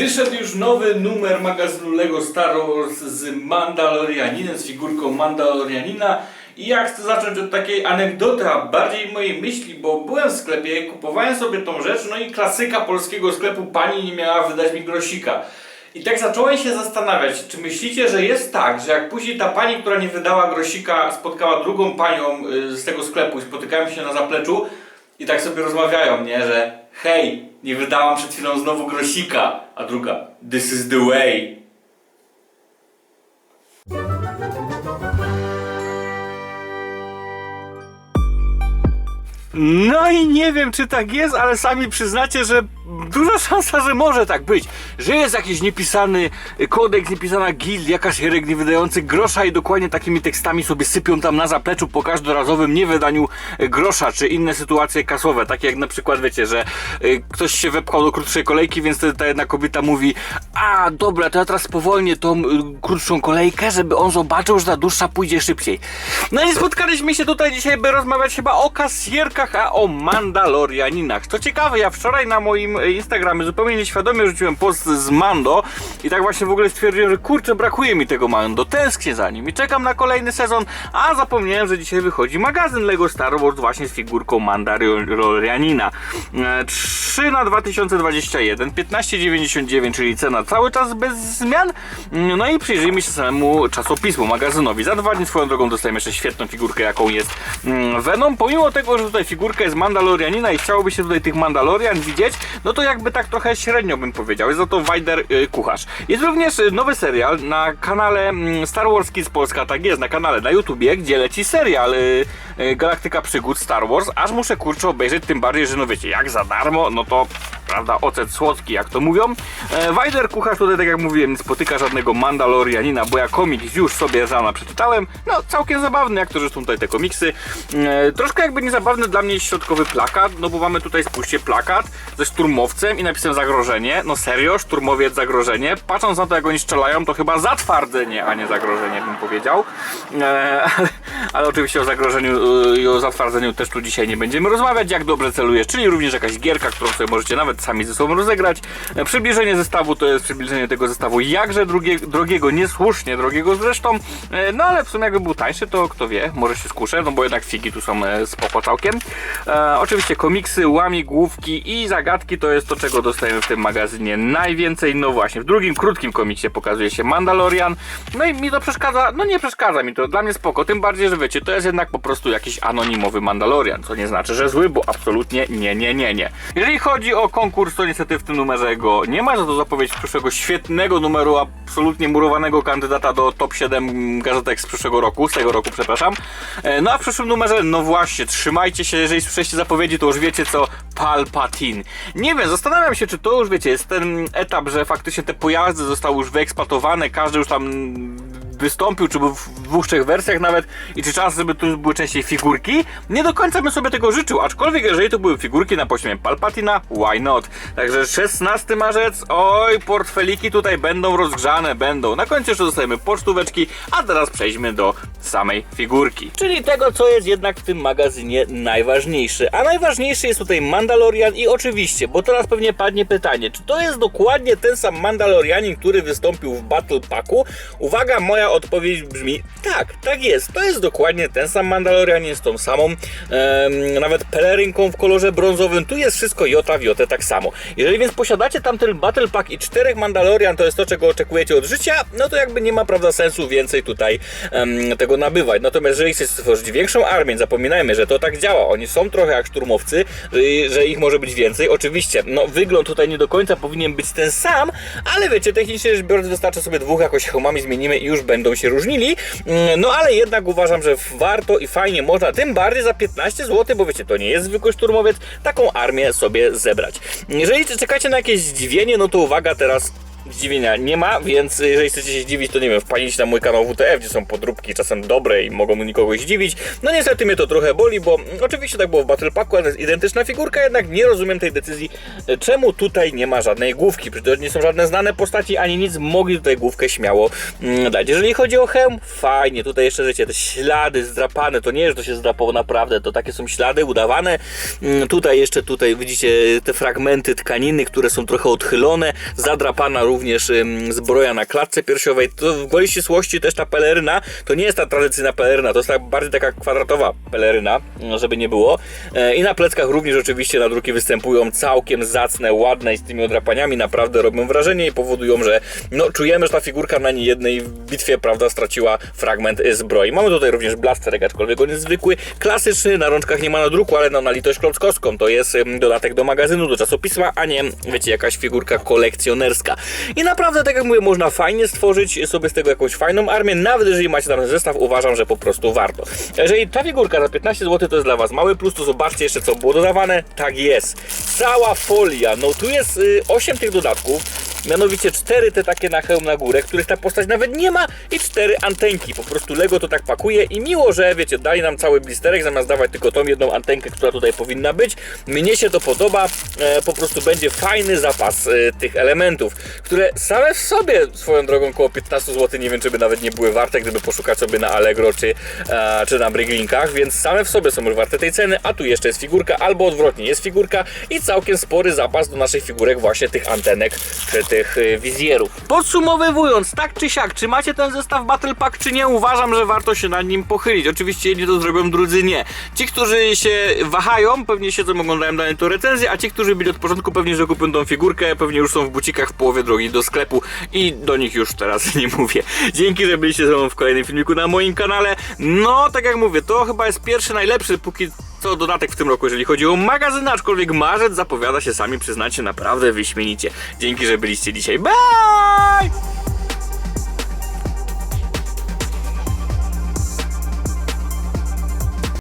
Wyszedł już nowy numer magazynu Lego Star Wars z Mandalorianinem, z figurką Mandalorianina. I ja chcę zacząć od takiej anegdoty, a bardziej mojej myśli, bo byłem w sklepie, kupowałem sobie tą rzecz, no i klasyka polskiego sklepu pani nie miała wydać mi grosika. I tak zacząłem się zastanawiać, czy myślicie, że jest tak, że jak później ta pani, która nie wydała grosika, spotkała drugą panią y, z tego sklepu i spotykają się na zapleczu i tak sobie rozmawiają, nie, że hej, nie wydałam przed chwilą znowu grosika, a druga, this is the way. No i nie wiem, czy tak jest, ale sami przyznacie, że duża szansa, że może tak być. Że jest jakiś niepisany kodeks, niepisana gildia, kasjerek nie wydający grosza i dokładnie takimi tekstami sobie sypią tam na zapleczu po każdorazowym niewydaniu grosza, czy inne sytuacje kasowe. Takie jak na przykład, wiecie, że y, ktoś się wepchał do krótszej kolejki, więc ta jedna kobieta mówi a dobra, to ja teraz spowolnię tą y, krótszą kolejkę, żeby on zobaczył, że ta dłuższa pójdzie szybciej. No i spotkaliśmy się tutaj dzisiaj, by rozmawiać chyba o kasjerkach, a o Mandalorianinach. Co ciekawe, ja wczoraj na moim e, Instagramie zupełnie nieświadomie rzuciłem post z Mando i tak właśnie w ogóle stwierdziłem, że kurczę, brakuje mi tego Mando, tęsknię za nim i czekam na kolejny sezon, a zapomniałem, że dzisiaj wychodzi magazyn Lego Star Wars właśnie z figurką Mandalorianina. E, 3 na 2021, 15,99, czyli cena cały czas bez zmian. No i przyjrzyjmy się samemu czasopismu, magazynowi. Za dwa dni swoją drogą dostajemy jeszcze świetną figurkę, jaką jest mm, Venom. Pomimo tego, że tutaj figurka jest Mandalorianina i chciałoby się tutaj tych Mandalorian widzieć, no to jakby tak trochę średnio bym powiedział. Jest to Wajder y, Kucharz. Jest również y, nowy serial na kanale mm, Star Wars Kids Polska, tak jest, na kanale na YouTubie, gdzie leci serial y, Galaktyka Przygód Star Wars. Aż muszę kurczę obejrzeć, tym bardziej, że no wiecie, jak za darmo, no to prawda, ocet słodki, jak to mówią. E, Wajder Kucharz tutaj, tak jak mówiłem, nie spotyka żadnego Mandalorianina, bo ja komiks już sobie rana przeczytałem. No, całkiem zabawny, jak to zresztą tutaj te komiksy. E, troszkę jakby niezabawny dla mnie jest środkowy plakat, no bo mamy tutaj, spójrzcie, plakat ze szturmowcem i napisem zagrożenie. No serio, szturmowiec zagrożenie. Patrząc na to, jak oni strzelają, to chyba zatwardzenie, a nie zagrożenie, bym powiedział. E, oczywiście o zagrożeniu e, i o zatwardzeniu też tu dzisiaj nie będziemy rozmawiać, jak dobrze celujesz, czyli również jakaś gierka, którą sobie możecie nawet sami ze sobą rozegrać. E, Przybliżenie zestawu to jest przybliżenie tego zestawu jakże drugie, drogiego, niesłusznie drogiego zresztą, E, no ale w sumie jakby był tańszy, to kto wie, może się skuszę, no bo jednak figi tu są e, spoko całkiem. E, oczywiście komiksy, łamigłówki i zagadki to jest to, czego dostajemy w tym magazynie najwięcej. No właśnie, w drugim krótkim komiksie pokazuje się Mandalorian, no i mi to przeszkadza, no nie przeszkadza mi to, dla mnie spoko, tym bardziej, że wiecie, to jest jednak po prostu jakiś anonimowy Mandalorian, co nie znaczy, że zły, bo absolutnie nie, nie, nie, nie. Jeżeli chodzi o konkurs, to niestety w tym numerze go nie ma, za to zapowiedź przyszłego świetnego numeru, absolutnie murowanego kandydata do top 7 gazetek z przyszłego roku, z tego roku, przepraszam. E, No a w przyszłym numerze, no właśnie, trzymajcie się, jeżeli słyszeliście zapowiedzi, to już wiecie co, Palpatine. Nie wiem, zastanawiam się, czy to już wiecie, jest ten etap, że faktycznie te pojazdy zostały już wyeksploatowane, każdy już tam wystąpił, czy był w dwóch, trzech wersjach nawet i czy czas, żeby tu były częściej figurki? Nie do końca bym sobie tego życzył, aczkolwiek jeżeli to były figurki na poziomie Palpatina, why not? Także 16 marzec, oj, portfeliki tutaj będą rozgrzane, będą. Na końcu jeszcze dostajemy pocztóweczki, a teraz przejdźmy do samej figurki. Czyli tego, co jest jednak w tym magazynie najważniejsze. A najważniejszy jest tutaj Mandalorian i oczywiście, bo teraz pewnie padnie pytanie, czy to jest dokładnie ten sam Mandalorianin, który wystąpił w Battle Packu? Uwaga, moja odpowiedź brzmi tak, tak jest. To jest dokładnie ten sam Mandalorianin z tą samą em, nawet pelerynką w kolorze brązowym. Tu jest wszystko jota w jotę tak samo. Jeżeli więc posiadacie tamten Battle Pack i czterech Mandalorian, to jest to, czego oczekujecie od życia, no to jakby nie ma prawda sensu więcej tutaj tego nabywać. Natomiast jeżeli chcecie stworzyć większą armię, zapominajmy, że to tak działa. Oni są trochę jak szturmowcy, że, że ich może być więcej. Oczywiście, no wygląd tutaj nie do końca powinien być ten sam, ale wiecie, technicznie rzecz biorąc wystarczy sobie dwóch jakoś hełmami zmienimy i już będą się różnili. Mm, No ale jednak uważam, że warto i fajnie można, tym bardziej za 15 zł, bo wiecie, to nie jest zwykły szturmowiec, taką armię sobie zebrać. Jeżeli czekacie na jakieś zdziwienie, no to uwaga teraz zdziwienia nie ma, więc jeżeli chcecie się zdziwić, to nie wiem, wpadnijcie na mój kanał WTF, gdzie są podróbki czasem dobre i mogą nikogo zdziwić. No niestety mnie to trochę boli, bo oczywiście tak było w Battle Packu, ale to jest identyczna figurka, jednak nie rozumiem tej decyzji, e, czemu tutaj nie ma żadnej główki. Przecież nie są żadne znane postaci, ani nic, mogli tutaj główkę śmiało mm, dać. Jeżeli chodzi o hełm, fajnie, tutaj jeszcze wiecie, te ślady zdrapane, to nie, że to się zdrapało naprawdę, to takie są ślady udawane. Mm, Tutaj jeszcze, tutaj widzicie te fragmenty tkaniny, które są trochę odchylone, zadrapana również ym, zbroja na klatce piersiowej. To w gwoli ścisłości też ta peleryna, to nie jest ta tradycyjna peleryna, to jest tak bardziej taka kwadratowa peleryna, no, żeby nie było. E, I na pleckach również oczywiście nadruki występują całkiem zacne, ładne i z tymi odrapaniami naprawdę robią wrażenie i powodują, że no, czujemy, że ta figurka na niejednej bitwie, prawda, straciła fragment y, zbroi. Mamy tutaj również blasterek, aczkolwiek on jest zwykły, klasyczny, na rączkach nie ma nadruku, ale no, na litość klockowską to jest dodatek do magazynu, do czasopisma, a nie, wiecie, jakaś figurka kolekcjonerska. I naprawdę, tak jak mówię, można fajnie stworzyć sobie z tego jakąś fajną armię, nawet jeżeli macie tam zestaw, uważam, że po prostu warto. Jeżeli ta figurka za 15 zł to jest dla Was mały plus, to zobaczcie jeszcze co było dodawane. Tak jest. Cała folia, no tu jest y, 8 tych dodatków, Mianowicie cztery te takie na hełm na górę, których ta postać nawet nie ma i cztery antenki. Po prostu Lego to tak pakuje i miło, że wiecie, dali nam cały blisterek zamiast dawać tylko tą jedną antenkę, która tutaj powinna być. Mnie się to podoba, e, po prostu będzie fajny zapas e, tych elementów, które same w sobie swoją drogą około 15 zł, nie wiem czy by nawet nie były warte, gdyby poszukać sobie na Allegro czy, e, czy na Bryglinkach, więc same w sobie są już warte tej ceny, a tu jeszcze jest figurka, albo odwrotnie, jest figurka i całkiem spory zapas do naszych figurek właśnie tych antenek czy tych y, wizjerów. Podsumowywując, tak czy siak, czy macie ten zestaw Battle Pack czy nie, uważam, że warto się nad nim pochylić. Oczywiście jedni to zrobią, drudzy nie. Ci, którzy się wahają, pewnie siedzą, oglądają daną to recenzję, a ci, którzy byli od początku pewnie, że kupią tą figurkę, pewnie już są w bucikach w połowie drogi do sklepu i do nich już teraz nie mówię. Dzięki, że byliście ze mną w kolejnym filmiku na moim kanale. No, tak jak mówię, to chyba jest pierwszy najlepszy, póki co dodatek w tym roku, jeżeli chodzi o magazyn, aczkolwiek marzec zapowiada się, sami przyznacie, naprawdę wyśmienicie. Dzięki, że byliście dzisiaj. Bye!